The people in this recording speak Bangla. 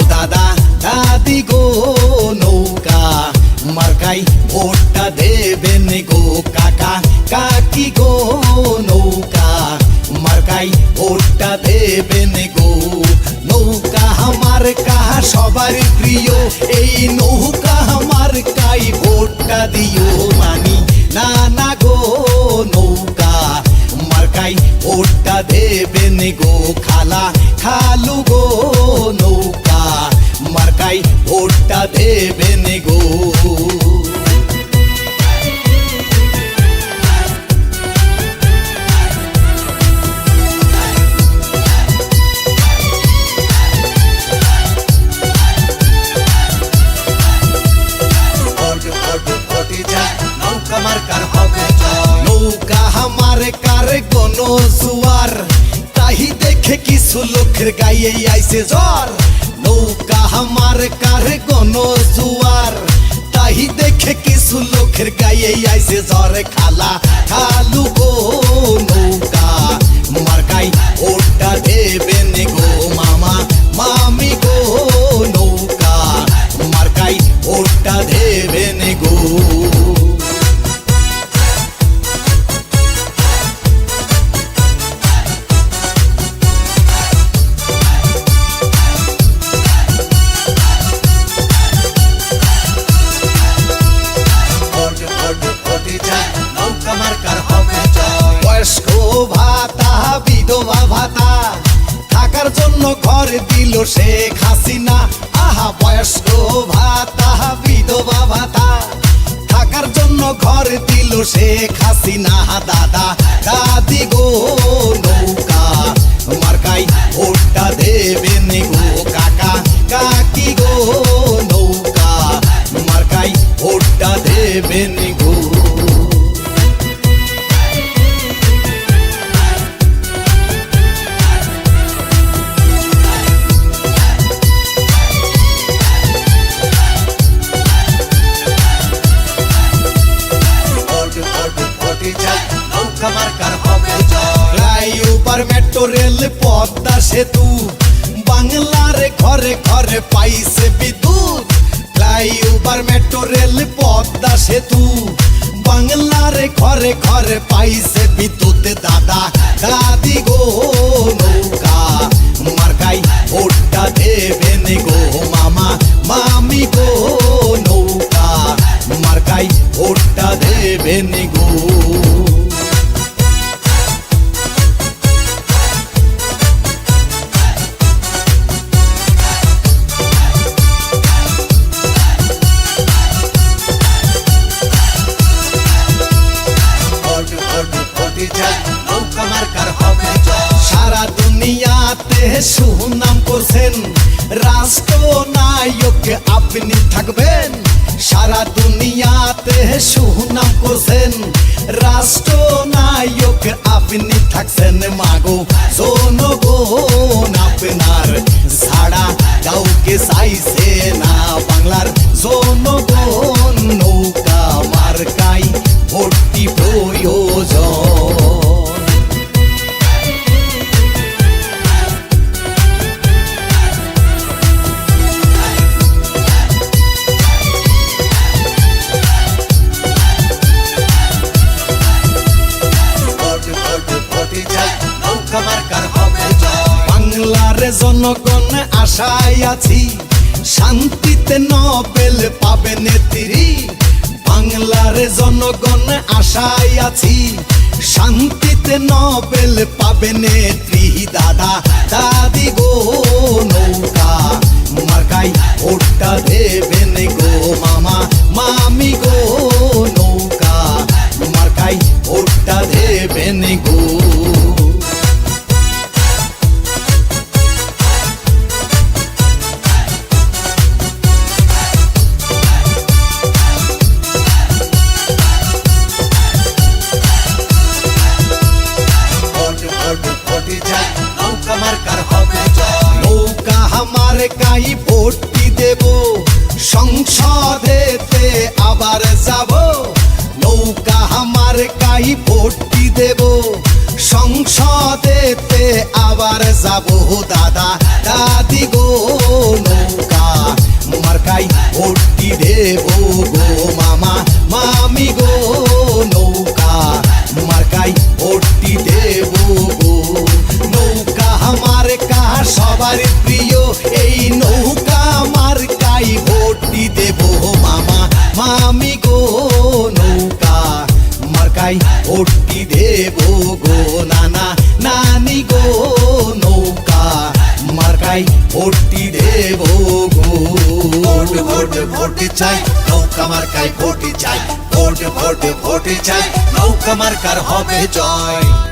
ও দাদা, দাদি গো, নৌকা। মার্কাই ভোটটা দেবেন গো কাকা। কাকি গো, নৌকা। মার্কাই ভোটটা দেবেন গো। নৌকা আমার কাহা সবার প্রিয়। এই নৌকা আমার কাই ভোটটা দিও মানি। ভোটটা দেবেন গো। কোন জুয়ার তাহি দেখে কিছু লোকের গায়ে আইছে জ্বর। নৌকা আমার কারে কোন জুয়ার তাহি দেখে কিছু লোকের গায়ে আইছে জ্বর খালা খালু গো নৌকা মার্কাই ওটা দেবেন শেখ হাসিনা দাদা সেতু বাংলার ঘরে ঘরে পাইছে বিদ্যুৎ। ফ্লাইওভার, মেট্রো, রেল, পদ্মা সেতু। বাংলার ঘরে ঘরে পাইছে বিদ্যুৎ। দাদা, দাদি গো, নৌকা, মার্কাই ভোটটা দেবেন গো। মামা, মামি গো, নৌকা, মার্কাই ভোটটা দেবেন গো। সুনাম করছেন রাষ্ট্র নায়ক আপনি থাকবেন। সারা দুনিয়াতে সুনাম করছেন রাষ্ট্র নায়ক আপনি থাকছেন মাগো। জনগণ আপনার ছাড়া কাউকে চাইছে না বাংলার জনগণ। জনগণ আশায় আছি। শান্তিতে নবেল পাবে নেত্রী। বাংলার জনগণ আশায় আছি। শান্তিতে নবেল পাবে নেত্রী। দাদা, দাদি গো, নৌকা মার্কাই ওটা দেবেন মার্কাই ভোটটি দেব। সংসদেতে আবার যাব। নৌকা মার্কাই ভোটটি দেব। সংসদেতে আবার যাব। দাদা, দাদি গো, নৌকা কাই ভর্তি দেব গো। মামা, মামি গো। আমি গো, নৌকা মার্কাই ভোটটি দেব গো, নানা নানি গো, নৌকা মার্কাই ভোটটি দেব গো। ভোট ভোট ভোট চাই, নৌকা মার্কাই ভোট চাই, ভোট ভোট ভোট চাই, নৌকা মার্কার হবে জয়।